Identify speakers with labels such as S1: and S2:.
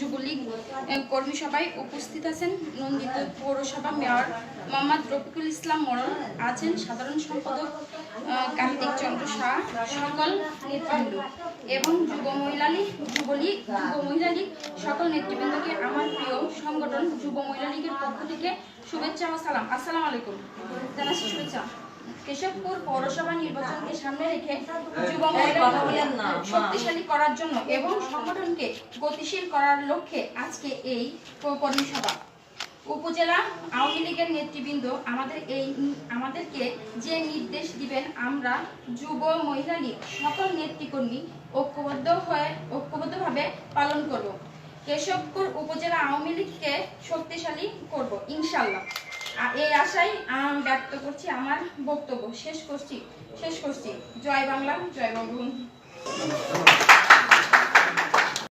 S1: যুবলীগ কর্মী সভায় উপস্থিত আছেন নন্দিত পৌরসভা মেয়র মোহাম্মদ রফিকুল ইসলাম মরল আছেন সাধারণ সম্পাদক কার্তিক চন্দ্র শাহ, সকল নেতৃবৃন্দ এবং যুব মহিলা লীগ, যুবলীগ, যুব মহিলা লীগ, সকল নেতৃবৃন্দকে আমার প্রিয় সংগঠন যুব মহিলা লীগের পক্ষ থেকে শুভেচ্ছা ও সালাম। আসসালাম আলাইকুম। জানাচ্ছি শুভেচ্ছা। কেশবপুর পৌরসভা সামনে রেখে যুব মহিলা শক্তিশালী করার জন্য এবং সংগঠনকে গতিশীল করার লক্ষ্যে আজকে এই কর্মী সভা। উপজেলা আওয়ামী লীগের নেতৃবৃন্দ আমাদের এই আমাদেরকে যে নির্দেশ দিবেন আমরা যুব মহিলা লীগ সকল নেতৃকর্মী ঐক্যবদ্ধ হয়ে ঐক্যবদ্ধভাবে পালন করব। কেশবপুর উপজেলা আওয়ামী লীগকে শক্তিশালী করব ইনশাল্লাহ এই আশাই আমি ব্যক্ত করছি, আমার বক্তব্য। শেষ করছি শেষ করছি। জয় বাংলা, জয় বঙ্গবন্ধু।